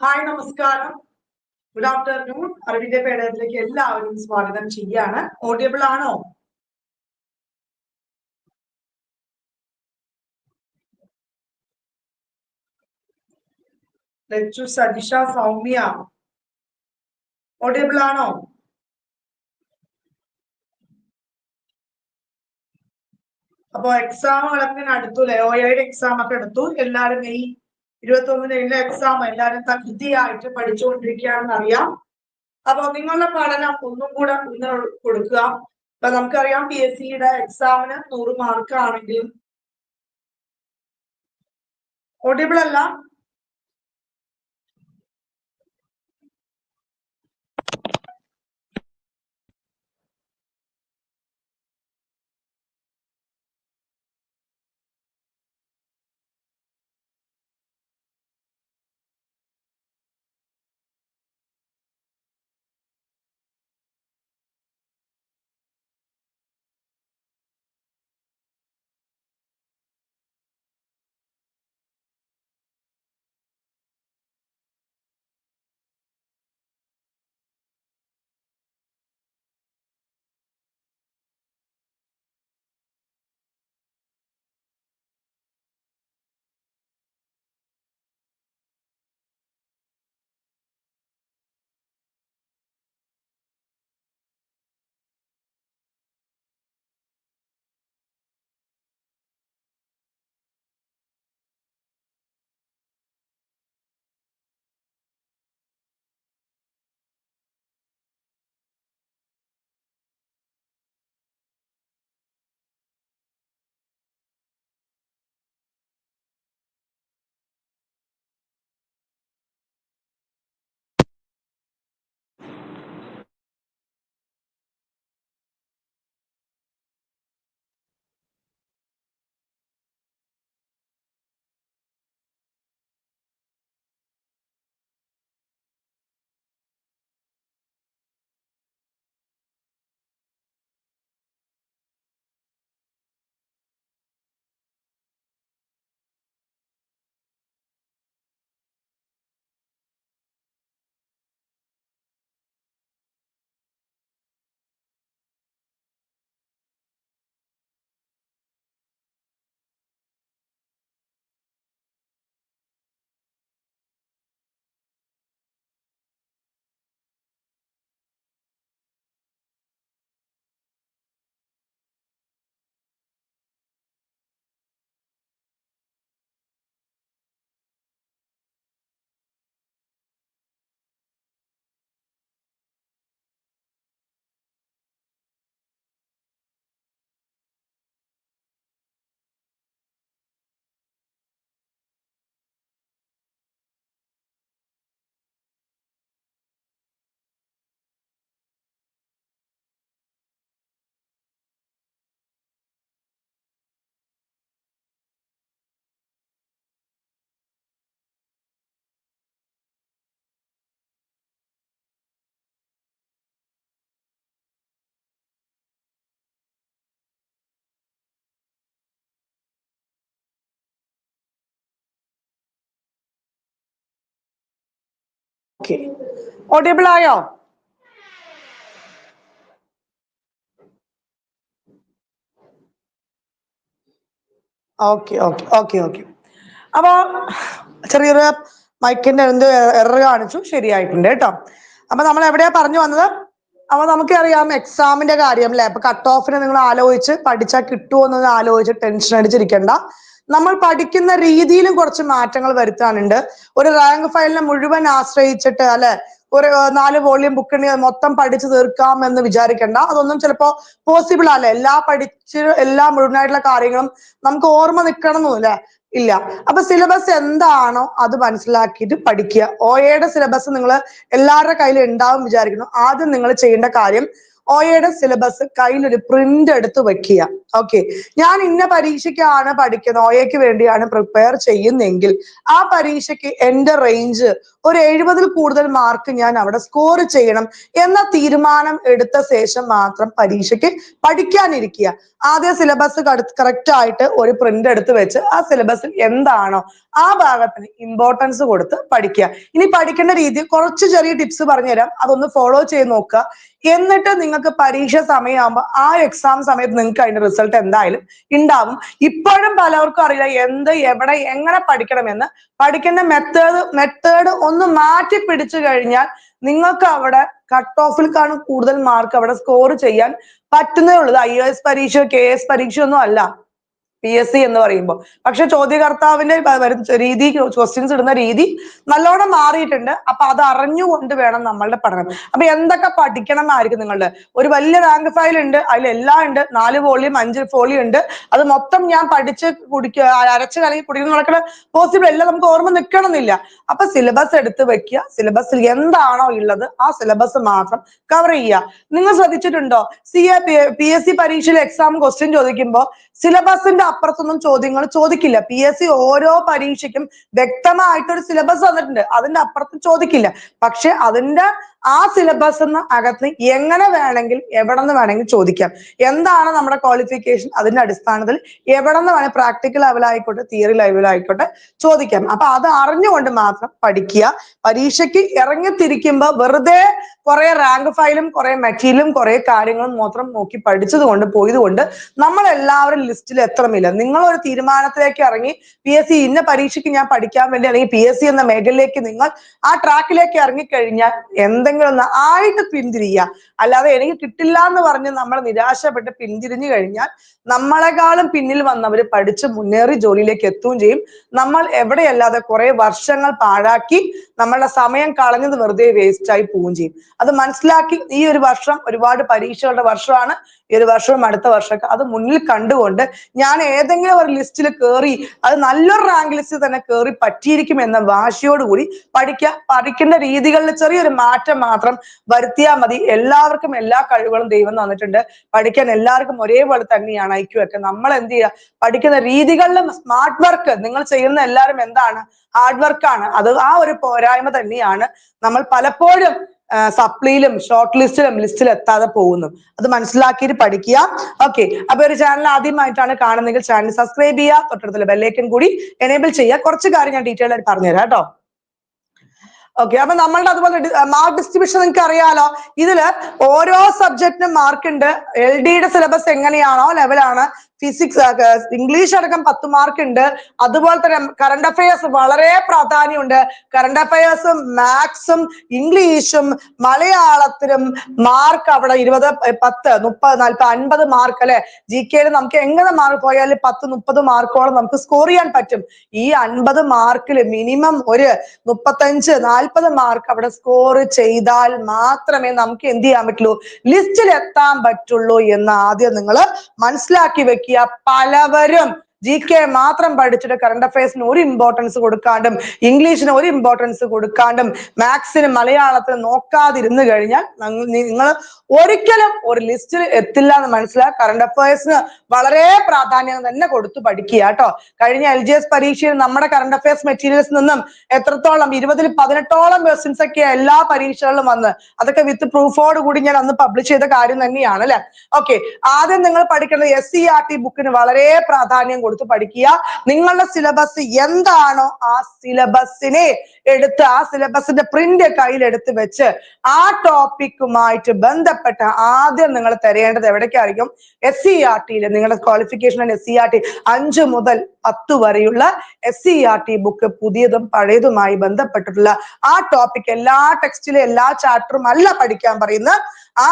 Hi നമസ്കാരം. Good afternoon അറിവിന്റെ പേടകത്തിലേക്ക് എല്ലാവരും സ്വാഗതം ചെയ്യാണ് ഓഡിയബിൾ ആണോ? ലച്ചു സജിഷ സൗമ്യ ഓഡിയബിൾ ആണോ? അപ്പോ എക്സാമുകളൊക്കെ അടുത്തു ലയോയുടെ എക്സാം ഒക്കെ എടുത്തു. എല്ലാവരും ഈ ഇരുപത്തി ഒന്നിന് എല്ലാ എക്സാം എല്ലാവരും തകൃതിയായിട്ട് പഠിച്ചുകൊണ്ടിരിക്കുകയാണെന്ന് അറിയാം. അപ്പൊ നിങ്ങളുടെ പഠനം ഒന്നും കൂടെ ഇന്ന് കൊടുക്കുക. ഇപ്പൊ നമുക്കറിയാം പി എസ് സിയുടെ എക്സാമിന് നൂറ് മാർക്ക് ആണെങ്കിലും ഓഡിബിൾ അല്ല. ഓക്കെ ഓഡിയബിൾ ആയോ? ഓക്കെ ഓക്കെ ഓക്കെ ഓക്കെ അപ്പോ ചെറിയൊരു മൈക്കിന്റെ എന്ത് എറർ കാണിച്ചു. ശരിയായിട്ടുണ്ട് കേട്ടോ. അപ്പൊ നമ്മൾ എവിടെയാ പറഞ്ഞു വന്നത്? അപ്പൊ നമുക്കറിയാം എക്സാമിന്റെ കാര്യം അല്ലെ? അപ്പൊ കട്ട് ഓഫിന് നിങ്ങൾ ആലോചിച്ച് പഠിച്ചാൽ കിട്ടുമോ എന്നത് ആലോചിച്ച് ടെൻഷൻ അടിച്ചിരിക്കണ്ട. നമ്മൾ പഠിക്കുന്ന രീതിയിലും കുറച്ച് മാറ്റങ്ങൾ വരുത്താനുണ്ട്. ഒരു റാങ്ക് ഫയലിനെ മുഴുവൻ ആശ്രയിച്ചിട്ട് അല്ലെ ഒരു നാല് വോളിയം ബുക്കിന് മൊത്തം പഠിച്ചു തീർക്കാം എന്ന് വിചാരിക്കണ്ട. അതൊന്നും ചിലപ്പോ പോസിബിൾ അല്ല. എല്ലാ പഠിച്ച് എല്ലാ മുഴുവനായിട്ടുള്ള കാര്യങ്ങളും നമുക്ക് ഓർമ്മ നിൽക്കണം എന്നില്ല ഇല്ല. അപ്പൊ സിലബസ് എന്താണോ അത് മനസ്സിലാക്കിയിട്ട് പഠിക്കുക. ഒ എയുടെ സിലബസ് നിങ്ങൾ എല്ലാവരുടെ കയ്യിൽ ഉണ്ടാവും വിചാരിക്കുന്നു. ആദ്യം നിങ്ങൾ ചെയ്യേണ്ട കാര്യം ഒയുടെ സിലബസ് കയ്യിൽ ഒരു പ്രിന്റ് എടുത്ത് വെക്കുക. ഓക്കെ ഞാൻ ഇന്ന പരീക്ഷയ്ക്കാണ് പഠിക്കുന്നത്. ഒയക്ക് വേണ്ടിയാണ് പ്രിപ്പയർ ചെയ്യുന്നെങ്കിൽ ആ പരീക്ഷയ്ക്ക് എന്റെ റേഞ്ച് ഒരു എഴുപതിൽ കൂടുതൽ മാർക്ക് ഞാൻ അവിടെ സ്കോർ ചെയ്യണം എന്ന തീരുമാനം എടുത്ത ശേഷം മാത്രം പരീക്ഷയ്ക്ക് പഠിക്കാനിരിക്കുക. ആദ്യ സിലബസ് കറക്റ്റ് ആയിട്ട് ഒരു പ്രിന്റ് എടുത്ത് വെച്ച് ആ സിലബസിൽ എന്താണോ ആ ഭാഗത്തിന് ഇമ്പോർട്ടൻസ് കൊടുത്ത് പഠിക്കുക. ഇനി പഠിക്കേണ്ട രീതി കുറച്ച് ചെറിയ ടിപ്സ് പറഞ്ഞുതരാം. അതൊന്ന് ഫോളോ ചെയ്ത് നോക്കുക. എന്നിട്ട് നിങ്ങൾക്ക് പരീക്ഷ സമയമാകുമ്പോൾ ആ എക്സാം സമയത്ത് നിങ്ങൾക്ക് അതിന്റെ റിസൾട്ട് എന്തായാലും ഉണ്ടാവും. ഇപ്പോഴും പലർക്കും അറിയില്ല എന്ത് എവിടെ എങ്ങനെ പഠിക്കണമെന്ന്. പഠിക്കേണ്ട മെത്തേഡ് മെത്തേഡ് ഒന്ന് മാറ്റി പിടിച്ചു കഴിഞ്ഞാൽ നിങ്ങൾക്ക് അവിടെ കട്ട് ഓഫിൽ കാണും കൂടുതൽ മാർക്ക് അവിടെ സ്കോർ ചെയ്യാൻ പറ്റുന്നേ ഉള്ളൂ. ഐ എസ് പരീക്ഷ കെ എസ് പരീക്ഷ ഒന്നും അല്ല. പി എസ് സി എന്ന് പറയുമ്പോൾ പക്ഷെ ചോദ്യകർത്താവിന്റെ രീതി ക്വസ്റ്റ്യൻസ് ഇടുന്ന രീതി നല്ലോണം മാറിയിട്ടുണ്ട്. അപ്പൊ അത് അറിഞ്ഞുകൊണ്ട് വേണം നമ്മളുടെ പഠനം. അപ്പൊ എന്തൊക്കെ പഠിക്കണം എന്നായിരിക്കും നിങ്ങളുടെ? ഒരു വലിയ റാങ്ക് ഫയൽ ഉണ്ട് അതിൽ എല്ലാം ഉണ്ട് നാല് വോളിയം അഞ്ച് ഫോളിയം ഉണ്ട്. അത് മൊത്തം ഞാൻ പഠിച്ച് കുടിക്കുക അരച്ച് കലങ്ങി കുടിക്കുന്ന നടക്കണ പോസിബിൾ എല്ലാം നമുക്ക് ഓർമ്മ നിൽക്കണമെന്നില്ല അപ്പൊ സിലബസ് എടുത്ത് വെക്കുക. സിലബസിൽ എന്താണോ ഉള്ളത് ആ സിലബസ് മാത്രം കവർ ചെയ്യുക. നിങ്ങൾ ശ്രദ്ധിച്ചിട്ടുണ്ടോ? C A P S C പരീക്ഷയിൽ എക്സാം ക്വസ്റ്റ്യൻ ചോദിക്കുമ്പോൾ സിലബസിന്റെ അപ്പുറത്തൊന്നും ചോദ്യങ്ങൾ ചോദിക്കില്ല. പി എസ് സി ഓരോ പരീക്ഷയ്ക്കും വ്യക്തമായിട്ടൊരു സിലബസ് തന്നിട്ടുണ്ട് അതിന്റെ അപ്പുറത്ത് ചോദിക്കില്ല. പക്ഷെ അതിന്റെ ആ സിലബസ് അകത്ത് എങ്ങനെ വേണമെങ്കിൽ എവിടെ നിന്ന് വേണമെങ്കിൽ ചോദിക്കാം. എന്താണ് നമ്മുടെ ക്വാളിഫിക്കേഷൻ അതിന്റെ അടിസ്ഥാനത്തിൽ എവിടെ നിന്ന് വേണേൽ പ്രാക്ടിക്കൽ ലെവലായിക്കോട്ടെ തിയറി ലെവലായിക്കോട്ടെ ചോദിക്കാം. അപ്പൊ അത് അറിഞ്ഞുകൊണ്ട് മാത്രം പഠിക്കുക. പരീക്ഷയ്ക്ക് ഇറങ്ങിത്തിരിക്കുമ്പോൾ വെറുതെ കുറെ റാങ്ക് ഫയലും കുറെ മെറ്റീരിയലും കുറെ കാര്യങ്ങളും മാത്രം നോക്കി പഠിച്ചത് കൊണ്ട് പോയത് കൊണ്ട് നമ്മൾ എല്ലാവരും ലിസ്റ്റിൽ എത്തണമില്ല. നിങ്ങൾ ഒരു തീരുമാനത്തിലേക്ക് ഇറങ്ങി പി എസ് സി ഇന്ന പരീക്ഷയ്ക്ക് ഞാൻ പഠിക്കാൻ വേണ്ടി അല്ലെങ്കിൽ പി എസ് സി എന്ന മേഖലയിലേക്ക് നിങ്ങൾ ആ ട്രാക്കിലേക്ക് ഇറങ്ങിക്കഴിഞ്ഞാൽ എന്തെങ്കിലും ആയിട്ട് പിന്തിരിയുക അല്ലാതെ എനിക്ക് കിട്ടില്ല എന്ന് പറഞ്ഞ് നമ്മൾ നിരാശപ്പെട്ട് പിന്തിരിഞ്ഞു കഴിഞ്ഞാൽ നമ്മളെക്കാളും പിന്നിൽ വന്നവർ പഠിച്ച് മുന്നേറി ജോലിയിലേക്ക് എത്തുകയും ചെയ്യും. നമ്മൾ എവിടെയല്ലാതെ കുറെ വർഷങ്ങൾ പാഴാക്കി നമ്മളുടെ സമയം കളഞ്ഞത് വെറുതെ വേസ്റ്റ് ആയി പോവുകയും ചെയ്യും. അത് മനസ്സിലാക്കി ഈ ഒരു വർഷം ഒരുപാട് പരീക്ഷകളുടെ വർഷമാണ്. ഈ ഒരു വർഷവും അടുത്ത വർഷമൊക്കെ അത് മുന്നിൽ കണ്ടുകൊണ്ട് ഞാൻ ഏതെങ്കിലും ഒരു ലിസ്റ്റിൽ കയറി അത് നല്ലൊരു റാങ്ക് ലിസ്റ്റിൽ തന്നെ കയറി പറ്റിയിരിക്കും എന്ന വാശിയോടുകൂടി പഠിക്കുക പഠിക്കേണ്ട രീതികളിൽ ചെറിയൊരു മാറ്റം മാത്രം വരുത്തിയാൽ മതി. എല്ലാവർക്കും എല്ലാ കഴിവുകളും ദൈവം തന്നിട്ടുണ്ട്. പഠിക്കാൻ എല്ലാവർക്കും ഒരേപോലെ തന്നെയാണ് ഐക്യു ഒക്കെ. നമ്മൾ എന്ത് ചെയ്യുക? പഠിക്കുന്ന രീതികളിലും സ്മാർട്ട് വർക്ക് നിങ്ങൾ ചെയ്യുന്ന എല്ലാവരും എന്താണ്? ഹാർഡ് വർക്കാണ് അത് ആ ഒരു പോരായ്മ തന്നെയാണ് നമ്മൾ പലപ്പോഴും സപ്ലിയിലും ഷോർട്ട് ലിസ്റ്റിലും ലിസ്റ്റിൽ എത്താതെ പോകുന്നു അത് മനസ്സിലാക്കിയിട്ട് പഠിക്കുക. ഓക്കെ അപ്പൊ ഒരു ചാനൽ ആദ്യമായിട്ടാണ് കാണുന്നതെങ്കിൽ ചാനൽ സബ്സ്ക്രൈബ് ചെയ്യുക. തൊട്ടടുത്തുള്ള ബെല്ലേക്കും കൂടി എനേബിൾ ചെയ്യുക. കുറച്ച് കാര്യം ഞാൻ ഡീറ്റെയിൽ ആയിട്ട് പറഞ്ഞുതരാം കേട്ടോ. ഓക്കെ അപ്പൊ നമ്മളുടെ അതുപോലെ മാർക്ക് ഡിസ്ട്രിബ്യൂഷൻ നിങ്ങൾക്ക് അറിയാലോ. ഇതിൽ ഓരോ സബ്ജക്റ്റിനും മാർക്ക് ഉണ്ട്. എൽ ഡിയുടെ സിലബസ് എങ്ങനെയാണോ ലെവലാണ് ഫിസിക്സ് ഇംഗ്ലീഷ് അടക്കം പത്ത് മാർക്ക് ഉണ്ട്. അതുപോലെ തന്നെ കറണ്ട് അഫയേഴ്സ് വളരെ പ്രാധാന്യമുണ്ട്. കറണ്ട് അഫയേഴ്സും മാത്സും ഇംഗ്ലീഷും മലയാളത്തിലും മാർക്ക് അവിടെ ഇരുപത് പത്ത് മുപ്പത് നാൽപ്പത് അൻപത് മാർക്ക് അല്ലെ? ജി കെയിൽ നമുക്ക് എങ്ങനെ മാർക്ക് പോയാലും പത്ത് മുപ്പത് മാർക്കോളം നമുക്ക് സ്കോർ ചെയ്യാൻ പറ്റും. ഈ അൻപത് മാർക്കിൽ മിനിമം ഒരു മുപ്പത്തഞ്ച് നാൽപ്പത് മാർക്ക് അവിടെ സ്കോർ ചെയ്താൽ മാത്രമേ നമുക്ക് എന്ത് ചെയ്യാൻ പറ്റുള്ളൂ? ലിസ്റ്റിൽ എത്താൻ പറ്റുള്ളൂ എന്ന് ആദ്യം നിങ്ങൾ മനസ്സിലാക്കി വെക്കുക. പലവരും ജി കെ മാത്രം പഠിച്ചിട്ട് കറണ്ട് അഫയേഴ്സിന് ഒരു ഇമ്പോർട്ടൻസ് കൊടുക്കാണ്ടും ഇംഗ്ലീഷിന് ഒരു ഇമ്പോർട്ടൻസ് കൊടുക്കാണ്ടും മാത്സിന് മലയാളത്തിന് നോക്കാതിരുന്നു കഴിഞ്ഞാൽ നിങ്ങൾ ഒരിക്കലും ഒരു ലിസ്റ്റിൽ എത്തില്ല എന്ന് മനസ്സിലാക്കുക കറണ്ട് അഫയേഴ്സിന് വളരെ പ്രാധാന്യം തന്നെ കൊടുത്തു പഠിക്കുക കേട്ടോ. കഴിഞ്ഞ എൽ ജി എസ് പരീക്ഷയിൽ നമ്മുടെ കറണ്ട് അഫയേഴ്സ് മെറ്റീരിയൽസ് നിന്നും എത്രത്തോളം ഇരുപതിൽ പതിനെട്ടോളം ക്വസ്റ്റ്യൻസ് ഒക്കെ എല്ലാ പരീക്ഷകളിലും വന്ന് അതൊക്കെ വിത്ത് പ്രൂഫോട് കൂടി ഞാൻ അന്ന് പബ്ലിഷ് ചെയ്ത കാര്യം തന്നെയാണ് അല്ലെ? ഓക്കെ ആദ്യം നിങ്ങൾ പഠിക്കേണ്ടത് എസ് സി ആർ ടി ബുക്കിന് വളരെ പ്രാധാന്യം കൊടുത്ത് പഠിക്കുക. നിങ്ങളുടെ സിലബസ് എന്താണോ ആ സിലബസിനെ എടുത്ത് ആ സിലബസിന്റെ പ്രിന്റ് കയ്യിലെടുത്ത് വെച്ച് ആ ടോപ്പിക്കുമായിട്ട് ബന്ധപ്പെട്ട ആദ്യം നിങ്ങൾ തിരയേണ്ടത് എവിടേക്കായിരിക്കും? എസ് സി ആർ ടിയിൽ നിങ്ങളുടെ qualification S C R T അഞ്ച് മുതൽ പത്ത് വരെയുള്ള S C R T book പുതിയതും പഴയതുമായി ബന്ധപ്പെട്ടിട്ടുള്ള ആ ടോപ്പിക് എല്ലാ ടെക്സ്റ്റിലും എല്ലാ ചാപ്റ്ററും അല്ല പഠിക്കാൻ പറയുന്നത് ആ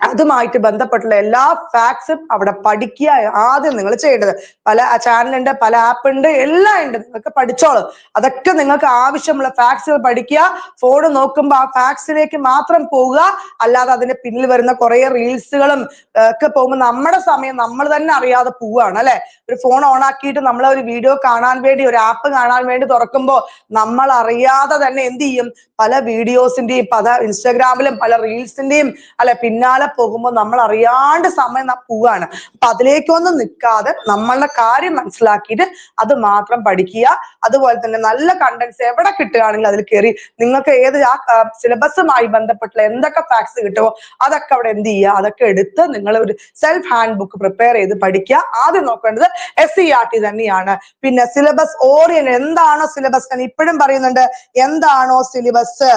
അതുമായിട്ട് ബന്ധപ്പെട്ടുള്ള എല്ലാ ഫാക്ട്സും അവിടെ പഠിക്കുക ആദ്യം നിങ്ങൾ ചെയ്യേണ്ടത്. പല ചാനലുണ്ട് പല ആപ്പ് ഉണ്ട് എല്ലാം ഉണ്ട്. നിങ്ങൾക്ക് പഠിച്ചോളൂ. അതൊക്കെ നിങ്ങൾക്ക് ആവശ്യമുള്ള ഫാക്ട്സുകൾ പഠിക്കുക. ഫോൺ നോക്കുമ്പോൾ ആ ഫാക്ട്സിലേക്ക് മാത്രം പോവുക. അല്ലാതെ അതിന്റെ പിന്നിൽ വരുന്ന കുറെ റീൽസുകളും ഒക്കെ പോകുമ്പോൾ നമ്മുടെ സമയം നമ്മൾ തന്നെ അറിയാതെ പോവുകയാണ് അല്ലെ? ഒരു ഫോൺ ഓൺ ആക്കിയിട്ട് നമ്മൾ ഒരു വീഡിയോ കാണാൻ വേണ്ടി ഒരു ആപ്പ് കാണാൻ വേണ്ടി തുറക്കുമ്പോൾ നമ്മൾ അറിയാതെ തന്നെ എന്ത് ചെയ്യും? പല വീഡിയോസിന്റെയും പല ഇൻസ്റ്റാഗ്രാമിലും പല റീൽസിന്റെയും അല്ലെ പിന്നാലെ പിന്നാലെ പോകുമ്പോൾ നമ്മൾ അറിയാണ്ട് സമയം പോവാണ്. അപ്പൊ അതിലേക്കൊന്നും നിൽക്കാതെ നമ്മളുടെ കാര്യം മനസ്സിലാക്കിയിട്ട് അത് മാത്രം പഠിക്കുക. അതുപോലെ തന്നെ നല്ല കണ്ടന്റ്സ് എവിടെ കിട്ടുകയാണെങ്കിൽ അതിൽ കയറി നിങ്ങൾക്ക് ഏത് ആ സിലബസുമായി ബന്ധപ്പെട്ടുള്ള എന്തൊക്കെ ഫാക്ട്സ് കിട്ടുമോ അതൊക്കെ അവിടെ എന്ത് ചെയ്യുക? അതൊക്കെ എടുത്ത് നിങ്ങൾ ഒരു സെൽഫ് ഹാൻഡ് ബുക്ക് പ്രിപ്പയർ ചെയ്ത് പഠിക്കുക. ആദ്യം നോക്കേണ്ടത് എസ് ആർ ടി തന്നെയാണ്. പിന്നെ സിലബസ് ഓറിയൻ എന്താണോ സിലബസ് ഞാൻ ഇപ്പോഴും പറയുന്നുണ്ട്. എന്താണോ syllabus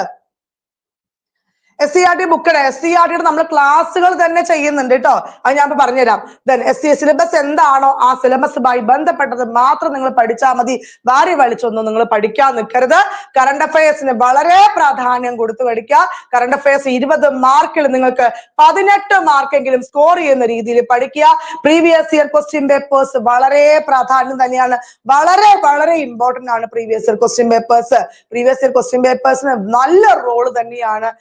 S C R T booked S C R ടിയുടെ നമ്മൾ ക്ലാസ്സുകൾ തന്നെ ചെയ്യുന്നുണ്ട് കേട്ടോ അത് ഞാൻ ഇപ്പൊ പറഞ്ഞുതരാം. ദെൻ എസ് സി സിലബസ് എന്താണോ ആ സിലബസുമായി ബന്ധപ്പെട്ടത് മാത്രം നിങ്ങൾ പഠിച്ചാൽ മതി. വാരി വലിച്ചൊന്നും നിങ്ങൾ പഠിക്കാൻ നിൽക്കരുത്. കറണ്ട് അഫയേഴ്സിന് വളരെ പ്രാധാന്യം കൊടുത്തു പഠിക്കുക. കറണ്ട് അഫയേഴ്സ് ഇരുപത് മാർക്കിൽ നിങ്ങൾക്ക് പതിനെട്ട് മാർക്കെങ്കിലും സ്കോർ ചെയ്യുന്ന രീതിയിൽ പഠിക്കുക. പ്രീവിയസ് ഇയർ ക്വസ്റ്റ്യൻ പേപ്പേഴ്സ് വളരെ പ്രാധാന്യം തന്നെയാണ്. വളരെ വളരെ ഇമ്പോർട്ടന്റ് ആണ് previous year question papers previous year question പേപ്പേഴ്സിന് നല്ല റോൾ തന്നെയാണ്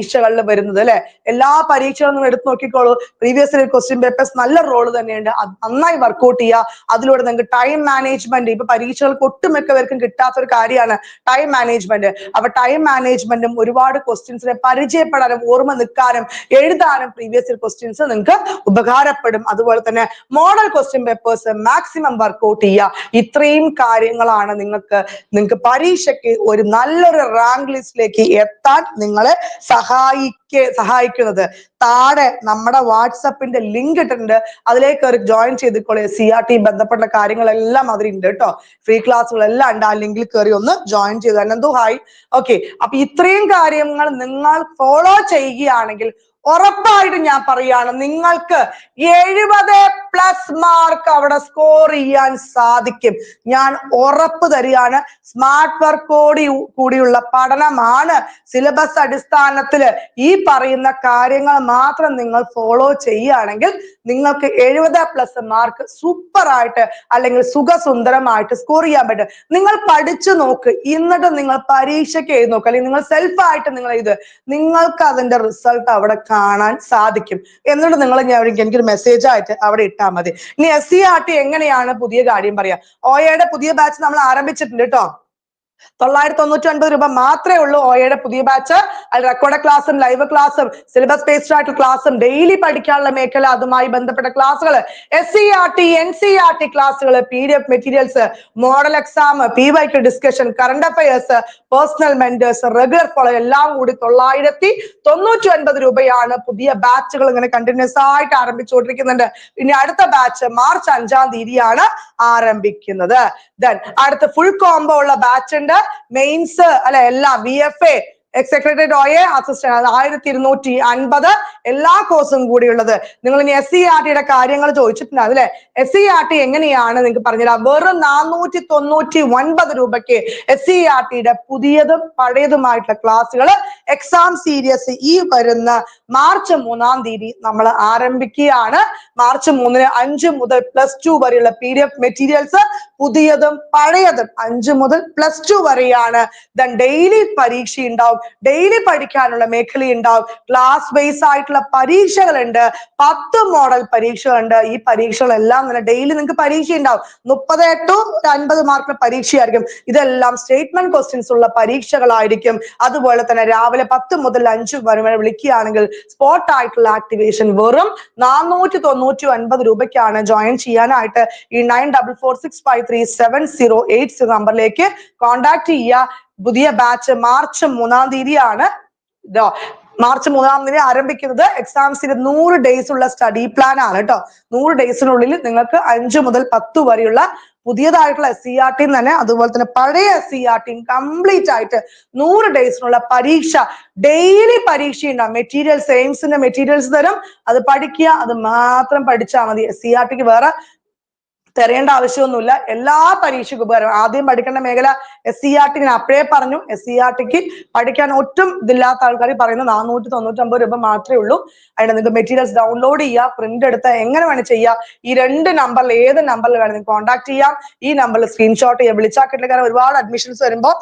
പരീക്ഷകളിൽ വരുന്നത് അല്ലെ? എല്ലാ പരീക്ഷകളും നിങ്ങൾ എടുത്ത് നോക്കിക്കോളൂ. പ്രീവിയസ് ഇയർ ക്വസ്റ്റ്യൻ പേപ്പേഴ്സ് നല്ല റോൾ തന്നെയുണ്ട്. നന്നായി വർക്കൗട്ട് ചെയ്യുക. അതിലൂടെ നിങ്ങൾക്ക് ടൈം മാനേജ്മെന്റ് ഇപ്പൊ പരീക്ഷകൾക്ക് ഒട്ടുമിക്കവർക്കും കിട്ടാത്ത ഒരു കാര്യമാണ് ടൈം മാനേജ്മെന്റ് അപ്പൊ ടൈം മാനേജ്മെന്റും ഒരുപാട് ക്വസ്റ്റ്യൻസിനെ പരിചയപ്പെടാനും ഓർമ്മ നിൽക്കാനും എഴുതാനും പ്രീവിയസ് ഇയർ ക്വസ്റ്റ്യൻസ് നിങ്ങൾക്ക് ഉപകാരപ്പെടും. അതുപോലെ തന്നെ model question papers maximum work out ചെയ്യുക. ഇത്രയും കാര്യങ്ങളാണ് നിങ്ങൾക്ക് നിങ്ങൾക്ക് പരീക്ഷയ്ക്ക് ഒരു നല്ലൊരു റാങ്ക് ലിസ്റ്റിലേക്ക് എത്താൻ നിങ്ങളെ സഹായിക്ക. സഹായിക്കുന്നത്. താഴെ നമ്മുടെ വാട്സപ്പിന്റെ ലിങ്ക് ഇട്ടിട്ടുണ്ട്. അതിലേക്ക് ഒരു ജോയിൻ ചെയ്തിക്കോളെ സി ആർ ടി ബന്ധപ്പെട്ട കാര്യങ്ങളെല്ലാം അതിലുണ്ട് കേട്ടോ. ഫ്രീ ക്ലാസ്സുകളെല്ലാം ഉണ്ട്. ആ ലിങ്കിൽ കയറി ഒന്ന് ജോയിൻ ചെയ്തു. അനന്തു ഹായ് ഓക്കെ അപ്പൊ ഇത്രയും കാര്യങ്ങൾ നിങ്ങൾ ഫോളോ ചെയ്യുകയാണെങ്കിൽ ഉറപ്പായിട്ടും ഞാൻ പറയാണ് നിങ്ങൾക്ക് എഴുപത് പ്ലസ് മാർക്ക് അവിടെ സ്കോർ ചെയ്യാൻ സാധിക്കും. ഞാൻ ഉറപ്പ് തരികയാണ് സ്മാർട്ട് വർക്കോടി കൂടിയുള്ള പഠനമാണ് സിലബസ് അടിസ്ഥാനത്തിൽ ഈ പറയുന്ന കാര്യങ്ങൾ മാത്രം നിങ്ങൾ ഫോളോ ചെയ്യുകയാണെങ്കിൽ നിങ്ങൾക്ക് എഴുപത് പ്ലസ് മാർക്ക് സൂപ്പർ ആയിട്ട് അല്ലെങ്കിൽ സുഖസുന്ദരമായിട്ട് സ്കോർ ചെയ്യാൻ പറ്റും. നിങ്ങൾ പഠിച്ചു നോക്ക് എന്നിട്ട് നിങ്ങൾ പരീക്ഷയ്ക്ക് എഴുതി നോക്ക് അല്ലെങ്കിൽ നിങ്ങൾ സെൽഫായിട്ട് നിങ്ങൾ ഇത് നിങ്ങൾക്ക് അതിന്റെ റിസൾട്ട് അവിടെ കാണാൻ സാധിക്കും. എന്നിട്ട് നിങ്ങൾ എനിക്കൊരു മെസ്സേജ് ആയിട്ട് അവിടെ ഇട്ടാൽ മതി. ഇനി എസ് സി ആർ ടി എങ്ങനെയാണ് പുതിയ കാര്യം പറയാ? ഓയയുടെ പുതിയ ബാച്ച് നമ്മൾ ആരംഭിച്ചിട്ടുണ്ട് കേട്ടോ തൊള്ളായിരത്തി തൊണ്ണൂറ്റി ഒൻപത് രൂപ മാത്രമേ ഉള്ളൂ ഓയയുടെ പുതിയ ബാച്ച് അതിൽ റെക്കോർഡ് ക്ലാസ്സും ലൈവ് ക്ലാസ്സും സിലബസ് ബേസ്ഡ് ആയിട്ടുള്ള ക്ലാസ്സും ഡെയിലി പഠിക്കാനുള്ള മേഖല അതുമായി ബന്ധപ്പെട്ട ക്ലാസ്സുകൾ S C R T N C R T ക്ലാസ്സുകൾ P D F materials model exam P Y Q discussion current affairs personal mentors regular follow എല്ലാം കൂടി തൊള്ളായിരത്തി തൊണ്ണൂറ്റി ഒൻപത് രൂപയാണ് പുതിയ ബാച്ചുകൾ ഇങ്ങനെ കണ്ടിന്യൂസ് ആയിട്ട് ആരംഭിച്ചുകൊണ്ടിരിക്കുന്നുണ്ട്. പിന്നെ അടുത്ത ബാച്ച് മാർച്ച് അഞ്ചാം തീയതിയാണ് ആരംഭിക്കുന്നത്. ദെൻ അടുത്ത ഫുൾ കോംബോ ഉള്ള ബാച്ച് ഉണ്ട്. മെയിൻസ് അല്ലെ എല്ലാം B F A secretary O A assistant ആയിരത്തി ഇരുന്നൂറ്റി അൻപത് എല്ലാ കോഴ്സും കൂടിയുള്ളത്. നിങ്ങൾ ഇനി എസ് സി ആർ ടിയുടെ കാര്യങ്ങൾ ചോദിച്ചിട്ടുണ്ടാവും അല്ലെ? എസ് സി ആർ ടി എങ്ങനെയാണ്? നിങ്ങൾക്ക് പറഞ്ഞുതരാം. വെറും നാനൂറ്റി തൊണ്ണൂറ്റി ഒൻപത് രൂപയ്ക്ക് എസ് സി ആർ ടിയുടെ പുതിയതും പഴയതുമായിട്ടുള്ള ക്ലാസ്സുകൾ എക്സാം സീരിയസ് ഈ വരുന്ന മാർച്ച് മൂന്നാം തീയതി നമ്മൾ ആരംഭിക്കുകയാണ്. മാർച്ച് മൂന്നിന് അഞ്ച് മുതൽ പ്ലസ് ടു വരെയുള്ള പി ഡി എഫ് മെറ്റീരിയൽസ് പുതിയതും പഴയതും അഞ്ച് മുതൽ പ്ലസ് ടു വരെയാണ്. ദൻ ഡെയിലി പരീക്ഷ ഉണ്ടാവും. ഡെയിലി പഠിക്കാനുള്ള മേഖല ഉണ്ടാവും. ക്ലാസ് ബേസ് ആയിട്ടുള്ള പരീക്ഷകളുണ്ട്. പത്ത് മോഡൽ പരീക്ഷകളുണ്ട്. ഈ പരീക്ഷകളെല്ലാം തന്നെ ഡെയിലി നിങ്ങൾക്ക് പരീക്ഷ ഉണ്ടാവും. മുപ്പത് ടു അൻപത് മാർക്കിന് പരീക്ഷയായിരിക്കും. ഇതെല്ലാം സ്റ്റേറ്റ്മെന്റ് ക്വസ്റ്റ്യൻസ് ഉള്ള പരീക്ഷകളായിരിക്കും. അതുപോലെ തന്നെ രാവിലെ പത്ത് മുതൽ അഞ്ച് വരെ വിളിക്കുകയാണെങ്കിൽ സ്പോട്ട് ആയിട്ടുള്ള ആക്ടിവേഷൻ വെറും നാനൂറ്റി തൊണ്ണൂറ്റി ഒൻപത് രൂപയ്ക്കാണ് ജോയിൻ ചെയ്യാനായിട്ട് ഈ nine double four six five three seven zero eight zero നമ്പറിലേക്ക് കോൺടാക്ട് ചെയ്യുക. പുതിയ ബാച്ച് മാർച്ച് മൂന്നാം തീയതിയാണ്. മാർച്ച് മൂന്നാം തീയതി ആരംഭിക്കുന്നത്. എക്സാംസിന് നൂറ് ഡേയ്സ് ഉള്ള സ്റ്റഡി പ്ലാൻ ആണ് കേട്ടോ. നൂറ് ഡേയ്സിനുള്ളിൽ നിങ്ങൾക്ക് അഞ്ച് മുതൽ പത്ത് വരെയുള്ള പുതിയതായിട്ടുള്ള എസ് സി ആർ ടിയും തന്നെ അതുപോലെ തന്നെ പഴയ എസ് സി ആർ ടിയും കംപ്ലീറ്റ് ആയിട്ട് നൂറ് ഡേയ്സിനുള്ള പരീക്ഷ ഡെയിലി പരീക്ഷ ഉണ്ടാവും. മെറ്റീരിയൽസ് എയിംസിന്റെ മെറ്റീരിയൽസ് തരും. അത് പഠിക്കുക അത് മാത്രം പഠിച്ചാൽ മതി. എസ് സി ആർ ടിക്ക് വേറെ തെരയേണ്ട ആവശ്യമൊന്നുമില്ല. എല്ലാ പരീക്ഷയ്ക്കും ഉപകാരം. ആദ്യം പഠിക്കേണ്ട മേഖല എസ് സി ആർ ടി ഞാൻ അപ്പോഴേ പറഞ്ഞു. എസ് സി ആർ ടിക്ക് പഠിക്കാൻ ഒട്ടും ഇതില്ലാത്ത ആൾക്കാർ പറയുന്നത് നാനൂറ്റി തൊണ്ണൂറ്റൊമ്പത് രൂപ മാത്രമേ ഉള്ളൂ. അതിന് നിങ്ങൾക്ക് മെറ്റീരിയൽസ് ഡൗൺലോഡ് ചെയ്യുക പ്രിന്റ് എടുത്ത് എങ്ങനെ വേണം ചെയ്യുക ഈ രണ്ട് നമ്പറിൽ ഏത് നമ്പറിൽ വേണം നിങ്ങൾക്ക് കോൺടാക്ട് ചെയ്യാം. ഈ നമ്പറിൽ സ്ക്രീൻഷോട്ട് ചെയ്യുക വിളിച്ചാൽ കിട്ടില്ല. കാരണം ഒരുപാട് അഡ്മിഷൻസ് വരുമ്പോൾ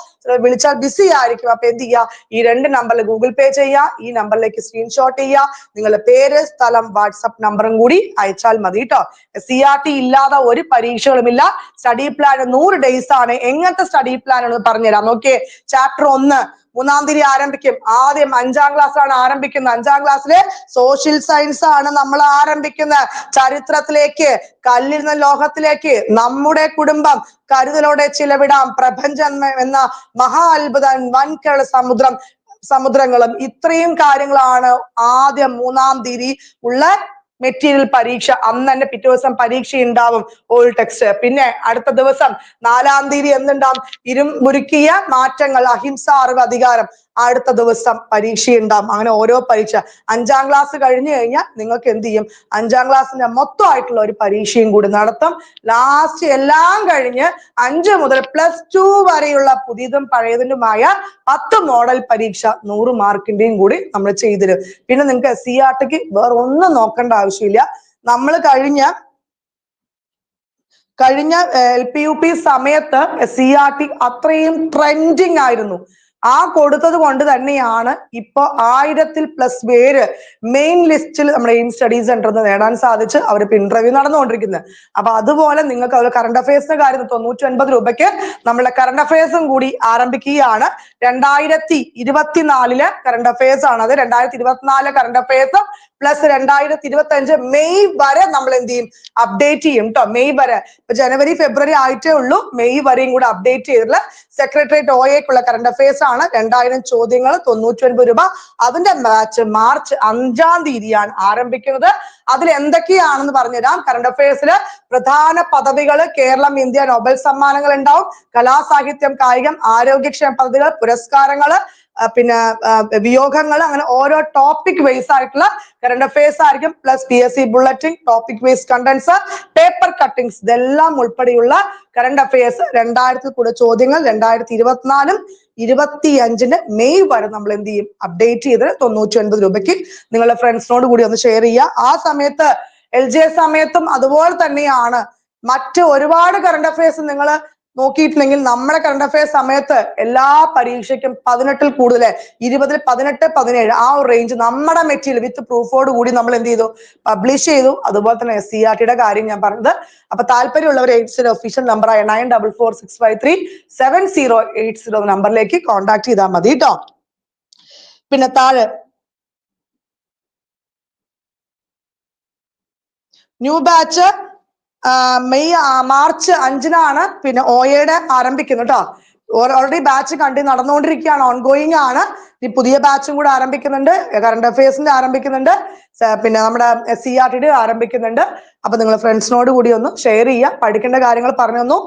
വിളിച്ചാൽ ബിസി ആയിരിക്കും. അപ്പൊ എന്ത് ചെയ്യുക ഈ രണ്ട് നമ്പറിൽ ഗൂഗിൾ പേ ചെയ്യുക ഈ നമ്പറിലേക്ക് സ്ക്രീൻഷോട്ട് ചെയ്യുക നിങ്ങളുടെ പേര് സ്ഥലം വാട്സപ്പ് നമ്പറും കൂടി അയച്ചാൽ മതി കേട്ടോ. സി ആർ ടി ഇല്ലാതെ ഒരു പരീക്ഷകളുമില്ല. സ്റ്റഡി പ്ലാൻ നൂറ് ഡേയ്സ് ആണ്. എങ്ങനത്തെ സ്റ്റഡി പ്ലാൻ ആണ് പറഞ്ഞുതരാം. ഓക്കെ ചാപ്റ്റർ ഒന്ന് മൂന്നാം തീയതി ആരംഭിക്കും. ആദ്യം അഞ്ചാം ക്ലാസ് ആണ് ആരംഭിക്കുന്നത്. അഞ്ചാം ക്ലാസ്സിലെ സോഷ്യൽ സയൻസ് ആണ് നമ്മൾ ആരംഭിക്കുന്നത്. ചരിത്രത്തിലേക്ക് കല്ലിൽ കല്ലിരുന്ന ലോകത്തിലേക്ക് നമ്മുടെ കുടുംബം കരുതലോടെ ചിലവിടാം. പ്രപഞ്ചം എന്ന മഹാ അത്ഭുതം വൻകര സമുദ്രം സമുദ്രങ്ങളും ഇത്രയും കാര്യങ്ങളാണ് ആദ്യം മൂന്നാം തീയതി ഉള്ള മെറ്റീരിയൽ പരീക്ഷ അന്ന് തന്നെ പിറ്റേ ദിവസം പരീക്ഷ ഉണ്ടാവും ഓൾ ടെക്സ്റ്റ് പിന്നെ അടുത്ത ദിവസം നാലാം തീയതി എന്തുണ്ടാവും? ഇരുമുരുക്കിയ മാറ്റങ്ങൾ അഹിംസ അറിവ് അധികാരം. അടുത്ത ദിവസം പരീക്ഷ ഉണ്ടാവും അങ്ങനെ ഓരോ പരീക്ഷ. അഞ്ചാം ക്ലാസ് കഴിഞ്ഞു കഴിഞ്ഞാൽ നിങ്ങൾക്ക് എന്ത് ചെയ്യും? അഞ്ചാം ക്ലാസ്സിന്റെ മൊത്തമായിട്ടുള്ള ഒരു പരീക്ഷയും കൂടി നടത്തും. ലാസ്റ്റ് എല്ലാം കഴിഞ്ഞ് അഞ്ച് മുതൽ പ്ലസ് ടു വരെയുള്ള പുതിയതും പഴയതിനുമായ പത്ത് മോഡൽ പരീക്ഷ നൂറ് മാർക്കിന്റെയും കൂടി നമ്മൾ ചെയ്തിരും പിന്നെ നിങ്ങൾക്ക് എസ് സി ആർ ടിക്ക് വേറെ ഒന്നും നോക്കേണ്ട ആവശ്യമില്ല. നമ്മൾ കഴിഞ്ഞ കഴിഞ്ഞ എൽ പി യു പി സമയത്ത് സി ആർ ടി അത്രയും ട്രെൻഡിങ് ആയിരുന്നു. ആ കൊടുത്തത് കൊണ്ട് തന്നെയാണ് ഇപ്പൊ ആയിരത്തിൽ പ്ലസ് പേര് മെയിൻ ലിസ്റ്റിൽ നമ്മുടെ എയിം സ്റ്റഡീസ് സെന്ററിൽ നിന്ന് നേടാൻ സാധിച്ച് അവർ ഇന്റർവ്യൂ നടന്നുകൊണ്ടിരിക്കുന്നത് അപ്പൊ അതുപോലെ നിങ്ങൾക്ക് അവർ കറണ്ട് അഫയേഴ്സിന്റെ കാര്യം തൊണ്ണൂറ്റി ഒൻപത് രൂപയ്ക്ക് നമ്മളെ കറണ്ട് അഫയേഴ്സും കൂടി ആരംഭിക്കുകയാണ്. രണ്ടായിരത്തി ഇരുപത്തിനാലിൽ കറണ്ട് അഫയേഴ്സ് ആണ് അത്. രണ്ടായിരത്തി ഇരുപത്തിനാല് കറണ്ട് അഫയേഴ്സും പ്ലസ് രണ്ടായിരത്തി ഇരുപത്തി അഞ്ച് മെയ് വരെ നമ്മൾ എന്ത് ചെയ്യും? അപ്ഡേറ്റ് ചെയ്യും കേട്ടോ മെയ് വരെ. ഇപ്പൊ ജനുവരി ഫെബ്രുവരി ആയിട്ടേ ഉള്ളൂ. മെയ് വരെയും കൂടെ അപ്ഡേറ്റ് ചെയ്തിട്ടുള്ള സെക്രട്ടേറിയറ്റ് ഒ കറണ്ട് അഫയേഴ്സ് ആണ് രണ്ടായിരം ചോദ്യങ്ങൾ തൊണ്ണൂറ്റി ഒൻപത് രൂപ. അതിന്റെ ബാച്ച് മാർച്ച് അഞ്ചാം തീയതിയാണ് ആരംഭിക്കുന്നത്. അതിൽ എന്തൊക്കെയാണെന്ന് പറഞ്ഞുതരാം. കറണ്ട് അഫയേഴ്സിൽ പ്രധാന പദവികൾ കേരളം ഇന്ത്യ നോബൽ സമ്മാനങ്ങൾ ഉണ്ടാവും. കലാസാഹിത്യം കായികം ആരോഗ്യക്ഷേമ പദ്ധതികൾ പുരസ്കാരങ്ങൾ പിന്നെ വിയോഗങ്ങൾ അങ്ങനെ ഓരോ ടോപ്പിക് വൈസ് ആയിട്ടുള്ള കറണ്ട് അഫയേഴ്സ് ആയിരിക്കും. Plus P S C bulletin topic wise contents paper cuttings ഇതെല്ലാം ഉൾപ്പെടെയുള്ള കറണ്ട് അഫയേഴ്സ് രണ്ടായിരത്തിൽ കൂടെ ചോദ്യങ്ങൾ രണ്ടായിരത്തി ഇരുപത്തിനാലും ഇരുപത്തി അഞ്ചിന് മെയ് വരെ നമ്മൾ എന്ത് ചെയ്യും? അപ്ഡേറ്റ് ചെയ്ത് തൊണ്ണൂറ്റി ഒൻപത് രൂപയ്ക്ക് നിങ്ങളുടെ ഫ്രണ്ട്സിനോട് കൂടി ഒന്ന് ഷെയർ ചെയ്യുക. ആ സമയത്ത് എൽ ജെ സമയത്തും അതുപോലെ തന്നെയാണ്. മറ്റ് ഒരുപാട് കറണ്ട് അഫയേഴ്സ് നിങ്ങൾ നോക്കിയിട്ടുണ്ടെങ്കിൽ നമ്മുടെ കറണ്ട് അഫയേഴ്സ് സമയത്ത് എല്ലാ പരീക്ഷയ്ക്കും പതിനെട്ടിൽ കൂടുതൽ ഇരുപതിൽ പതിനെട്ട് പതിനേഴ് ആ ഒരു റേഞ്ച് നമ്മുടെ മെറ്റീരിയൽ വിത്ത് പ്രൂഫോട് കൂടി നമ്മൾ എന്ത് ചെയ്തു? പബ്ലിഷ് ചെയ്തു. അതുപോലെ തന്നെ സി ആർ കാര്യം ഞാൻ പറഞ്ഞത്. അപ്പൊ താല്പര്യമുള്ളവർ എയ്റ്റ്സിന്റെ ഒഫീഷ്യൽ നമ്പറായ nine double four six five three seven zero eight zero നമ്പറിലേക്ക് കോൺടാക്ട് ചെയ്താൽ മതി കേട്ടോ പിന്നെ താഴെ ന്യൂ ബാച്ച് മെയ് മാർച്ച് അഞ്ചിനാണ് പിന്നെ ഒ എയുടെ ആരംഭിക്കുന്നത് കേട്ടോ ഓൾറെഡി ബാച്ച് കണ്ടി നടന്നുകൊണ്ടിരിക്കുകയാണ് ഓൺഗോയിങ് ആണ്. ഈ പുതിയ ബാച്ചും കൂടെ ആരംഭിക്കുന്നുണ്ട്. കറണ്ട് അഫയേഴ്സിന്റെ ആരംഭിക്കുന്നുണ്ട്. പിന്നെ നമ്മുടെ സി ആർ ടി ആരംഭിക്കുന്നുണ്ട്. അപ്പൊ നിങ്ങൾ ഫ്രണ്ട്സിനോട് കൂടി ഒന്ന് ഷെയർ ചെയ്യുക. പഠിക്കേണ്ട കാര്യങ്ങൾ പറഞ്ഞു തന്നു.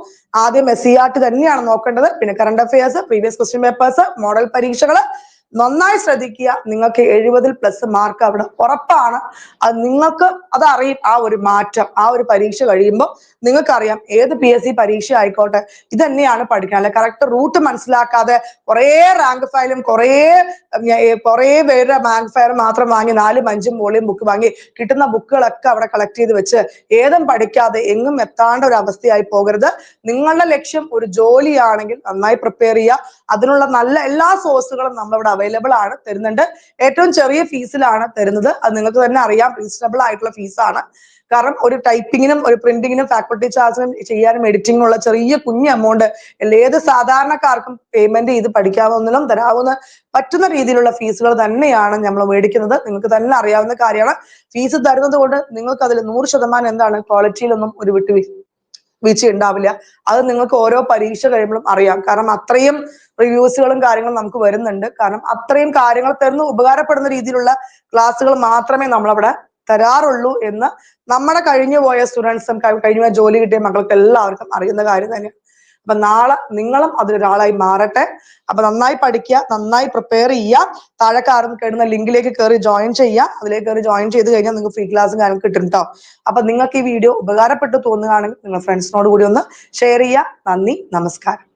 ആദ്യം എസ് സി ആർ ടി തന്നെയാണ് നോക്കേണ്ടത്. പിന്നെ current affairs previous question papers model പരീക്ഷകൾ നന്നായി ശ്രദ്ധിക്കുക. നിങ്ങൾക്ക് എഴുപതിൽ പ്ലസ് മാർക്ക് അവിടെ ഉറപ്പാണ്. അത് നിങ്ങൾക്ക് അതറിയും ആ ഒരു മാറ്റം ആ ഒരു പരീക്ഷ കഴിയുമ്പോൾ നിങ്ങൾക്കറിയാം ഏത് പി എസ് സി പരീക്ഷ ആയിക്കോട്ടെ ഇത് തന്നെയാണ് പഠിക്കാൻ അല്ലെ കറക്റ്റ് റൂട്ട് മനസ്സിലാക്കാതെ കുറേ റാങ്ക് ഫയലും കുറേ കുറേ പേരുടെ റാങ്ക് ഫയൽ മാത്രം വാങ്ങി നാലും അഞ്ചും വോളിയം ബുക്ക് വാങ്ങി കിട്ടുന്ന ബുക്കുകളൊക്കെ അവിടെ കളക്ട് ചെയ്ത് വെച്ച് ഏതും പഠിക്കാതെ എങ്ങും എത്താണ്ട ഒരു അവസ്ഥയായി പോകരുത്. നിങ്ങളുടെ ലക്ഷ്യം ഒരു ജോലിയാണെങ്കിൽ നന്നായി പ്രിപ്പയർ ചെയ്യുക. അതിനുള്ള നല്ല എല്ലാ സോഴ്സുകളും നമ്മളിവിടെ അവൈലബിൾ ആണ് തരുന്നുണ്ട്. ഏറ്റവും ചെറിയ ഫീസിലാണ് തരുന്നത്. അത് നിങ്ങൾക്ക് തന്നെ അറിയാം. റീസണബിൾ ആയിട്ടുള്ള ഫീസാണ് കാരണം ഒരു ടൈപ്പിങ്ങിനും ഒരു പ്രിന്റിങ്ങിനും ഫാക്കൾട്ടി ചാർജിനും ചെയ്യാനും എഡിറ്റിങ്ങിനുള്ള ചെറിയ കുഞ്ഞ് എമൗണ്ട് ഏത് സാധാരണക്കാർക്കും പേയ്മെന്റ് ചെയ്ത് പഠിക്കാവുന്നതിനും തരാവുന്ന പറ്റുന്ന രീതിയിലുള്ള ഫീസുകൾ തന്നെയാണ് നമ്മൾ മേടിക്കുന്നത്. നിങ്ങൾക്ക് തന്നെ അറിയാവുന്ന കാര്യമാണ്. ഫീസ് തരുന്നത് കൊണ്ട് നിങ്ങൾക്ക് അതിൽ നൂറ് ശതമാനം എന്താണ് ക്വാളിറ്റിയിലൊന്നും ഒരു വിട്ടു വീഴ്ച ഉണ്ടാവില്ല. അത് നിങ്ങൾക്ക് ഓരോ പരീക്ഷ കഴിയുമ്പോഴും അറിയാം. കാരണം അത്രയും റിവ്യൂസുകളും കാര്യങ്ങളും നമുക്ക് വരുന്നുണ്ട്. കാരണം അത്രയും കാര്യങ്ങൾ തരുന്ന ഉപകാരപ്പെടുന്ന രീതിയിലുള്ള ക്ലാസ്സുകൾ മാത്രമേ നമ്മളവിടെ തരാറുള്ളൂ എന്ന് നമ്മുടെ കഴിഞ്ഞു പോയ സ്റ്റുഡൻസും കഴിഞ്ഞു ജോലി കിട്ടിയ മക്കൾക്ക് എല്ലാവർക്കും അറിയുന്ന കാര്യം തന്നെയാണ്. അപ്പൊ നാളെ നിങ്ങളും അതിലൊരാളായി മാറട്ടെ. അപ്പൊ നന്നായി പഠിക്കുക നന്നായി പ്രിപ്പയർ ചെയ്യുക. താഴെ കാറും കേടുന്ന ലിങ്കിലേക്ക് കയറി ജോയിൻ ചെയ്യുക. അതിലേക്ക് കയറി ജോയിൻ ചെയ്ത് കഴിഞ്ഞാൽ നിങ്ങൾക്ക് ഫ്രീ ക്ലാസ്സും കാര്യങ്ങൾ കിട്ടും കേട്ടോ അപ്പൊ നിങ്ങൾക്ക് ഈ വീഡിയോ ഉപകാരപ്പെട്ടു തോന്നുകയാണെങ്കിൽ നിങ്ങൾ ഫ്രണ്ട്സിനോട് കൂടി ഒന്ന് ഷെയർ ചെയ്യുക. നന്ദി നമസ്കാരം.